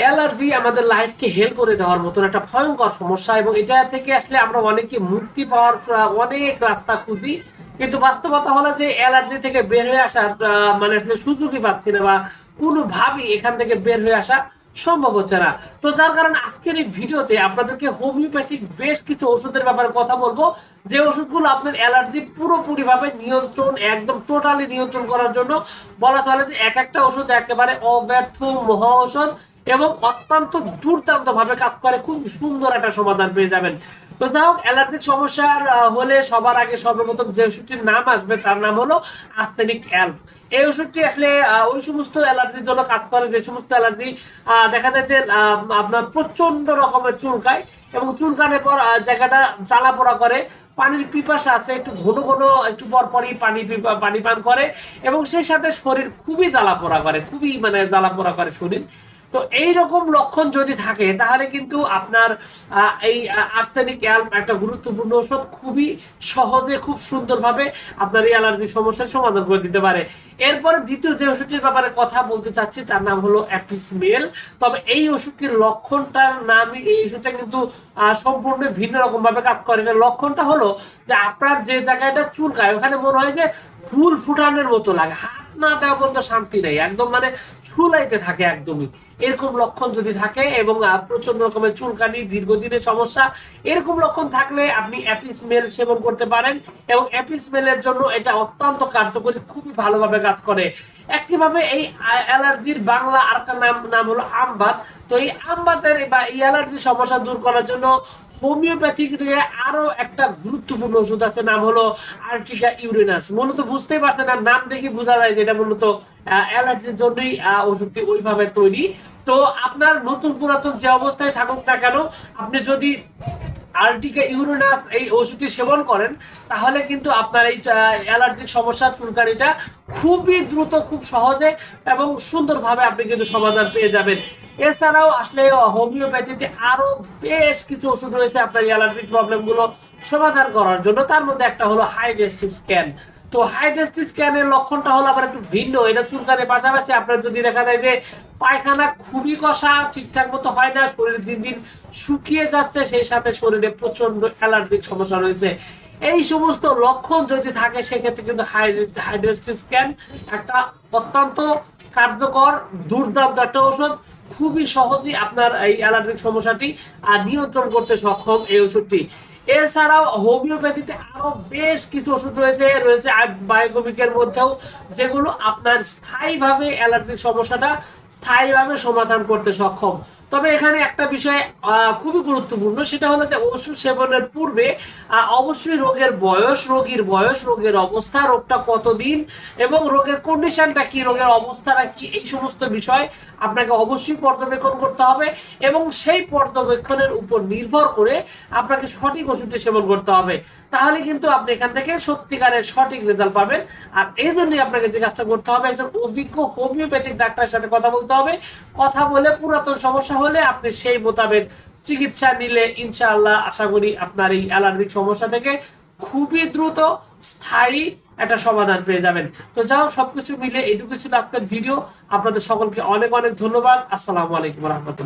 Allergy আমাদের লাইফকে হেল করে দেওয়ার মতন একটা ভয়ঙ্কর সমস্যা এবং এটা থেকে আসলে আমরা অনেকে মুক্তি পাওয়ার অনেক রাস্তা খুঁজি। কিন্তু বাস্তবতা হলো যে অ্যালার্জি থেকে বের হয়ে আসার মানে আসলে সুযোগই পাচ্ছি না বা কোনোভাবেই এখান থেকে বের হয়ে আসা সম্ভব হচ্ছে না। তো যার কারণে আজকের এই ভিডিওতে আপনাদেরকে হোমিওপ্যাথিক বেশ কিছু ওষুধের ব্যাপারে কথা বলব। যে ওষুধগুলো আপনার অ্যালার্জি পুরোপুরি ভাবে নিয়ন্ত্রণ, একদম টোটালি নিয়ন্ত্রণ করার জন্য বলা চলে যে এক একটা ওষুধ একেবারে অব্যর্থ মহা ঔষধ। এবং অত্যন্ত দুর্দান্ত ভাবে কাজ করে। খুব সুন্দর একটা সমাধান পেয়ে যাবেন। তো যাই হোক অ্যালার্জিক সমস্যার হলে সবার আগে সর্বপ্রথম যে ওষুধটির নাম আসবে, তার নাম হলো আর্সেনিক অ্যাল্প এই ওষুধটি আসলে ওই সমস্ত অ্যালার্জির জন্য কাজ করে, যে সমস্ত অ্যালার্জি দেখা যায় যে আপনার প্রচণ্ড রকমের চুলকায় এবং চুলকানোর পর জায়গাটা জ্বালা পোড়া করে, পানির পিপাসা আছে, একটু ঘন ঘন, একটু পর পরই পানি পানি পান করে এবং সেই সাথে শরীর খুবই জ্বালা পোড়া করে, খুবই মানে জ্বালা পোড়া করে শরীর। তো এই রকম লক্ষণ যদি থাকে, তাহলে কিন্তু আপনার এই আর্সেনিক অ্যাল্প একটা গুরুত্বপূর্ণ ওষুধ খুবই সহজে, খুব সুন্দরভাবে আপনার এই অ্যালার্জিক সমস্যার সমাধান করে দিতে পারে। এরপরে দ্বিতীয় যে ওষুধটির ব্যাপারে কথা বলতে চাচ্ছি, তার নাম হলো অ্যাপিসমেল তবে এই ওষুধটির লক্ষণটার নাম এই ওষুধটা কিন্তু সম্পূর্ণ ভিন্ন রকম ভাবে কাজ করে। লক্ষণটা হলো যে আপনার যে জায়গাটা চুলকায়, ওখানে মনে হয় যে ফুল ফুটানোর মতো লাগে। হাত না দেওয়া পর্যন্ত শান্তি নেই, একদম মানে চুলাইতে থাকে একদমই। এরকম লক্ষণ যদি থাকে এবং প্রচণ্ড রকমের চুলকানি, দীর্ঘদিনের সমস্যা, এরকম লক্ষণ থাকলে আপনি অ্যাপিসমেল সেবন করতে পারেন এবং অ্যাপিসমেলের জন্য এটা অত্যন্ত কার্যকরী, খুবই ভালোভাবে কাজ করে। একইভাবে এই অ্যালার্জির বাংলা আরেকটা নাম নাম হলো আমবাত। তো এই আমবাতের বা এই অ্যালার্জির সমস্যা দূর করার জন্য হোমিওপ্যাথিক দিয়ে আরও একটা গুরুত্বপূর্ণ ওষুধ আছে, নাম হলো আর্টিকা ইউরেনাস। মূলত বুঝতেই পারছেন না নাম দেখে বোঝা যায় যে এটা মূলত অ্যালার্জির জন্যই ওষুধটি ওইভাবে তৈরি। তো আপনার নতুন পুরাতন যে অবস্থায় থাকুক না কেন, আপনি যদি আর্টিকা ইউরেনাস এই ওষুধটি সেবন করেন, তাহলে কিন্তু আপনার এই অ্যালার্জিক সমস্যার চুলকানিটা খুবই দ্রুত, খুব সহজে এবং সুন্দরভাবে আপনি কিন্তু সমাধান পেয়ে যাবেন। এছাড়াও আসলে হোমিওপ্যাথিতে আরও বেশ কিছু ওষুধ রয়েছে আপনার অ্যালার্জিক প্রবলেমগুলো সমাধান করার জন্য। তার মধ্যে একটা হলো হাই ডেস্টি স্ক্যান তো হাই ডেস্টি স্ক্যানের লক্ষণটা হলো আবার একটু ভিন্ন। এটা চুলকানের পাশাপাশি আপনার যদি দেখা যায় যে পায়খানা খুবই কষা, ঠিকঠাক মতো হয় না, শরীর দিন দিন শুকিয়ে যাচ্ছে, সেই সাথে শরীরে প্রচণ্ড অ্যালার্জিক সমস্যা রয়েছে। এই সমস্ত লক্ষণ যদি থাকে, সেক্ষেত্রে কিন্তু হাইড্রেস্টি স্ক্যান একটা অত্যন্ত কার্যকর, দুর্দান্ত একটা ওষুধ খুবই সহজেই আপনার এই অ্যালার্জিক সমস্যাটি আর নিয়ন্ত্রণ করতে সক্ষম এই ওষুধটি এছাড়াও হোমিওপ্যাথিতে আরও বেশ কিছু ওষুধ রয়েছে রয়েছে বায়োকমিকের মধ্যেও, যেগুলো আপনার স্থায়ীভাবে অ্যালার্জিক সমস্যাটা স্থায়ীভাবে সমাধান করতে সক্ষম। তবে এখানে একটা বিষয় খুবই গুরুত্বপূর্ণ, সেটা হলো যে ওষুধ সেবনের পূর্বে অবশ্যই রোগের বয়স, রোগীর বয়স, রোগের অবস্থা, রোগটা কতদিন, এবং রোগের কন্ডিশনটা কি, রোগের অবস্থাটা কি, এই সমস্ত বিষয় আপনাকে অবশ্যই পর্যবেক্ষণ করতে হবে, এবং সেই পর্যবেক্ষণের উপর নির্ভর করে আপনাকে সঠিক ওষুধটি সেবন করতে হবে। তাহলে কিন্তু আপনি এখান থেকে সত্যিকারের সঠিক রেজাল্ট পাবেন। আর এই জন্যই আপনাকে যে কাজটা করতে হবে, একজন অভিজ্ঞ হোমিওপ্যাথিক ডাক্তারের সাথে কথা বলতে হবে। কথা বলে পুরাতন সমস্যা হলে আপনি সেই মোতাবেক চিকিৎসা নিলে ইনশাআল্লাহ আশা করি আপনার এই অ্যালার্জিক সমস্যা থেকে খুবই দ্রুত স্থায়ী একটা সমাধান পেয়ে যাবেন। তো হোক, সবকিছু মিলে এটুকু ছিল আজকের ভিডিও আপনাদের সকলকে অনেক অনেক ধন্যবাদ। আসসালামু আলাইকুম রহমতুল্লাহ।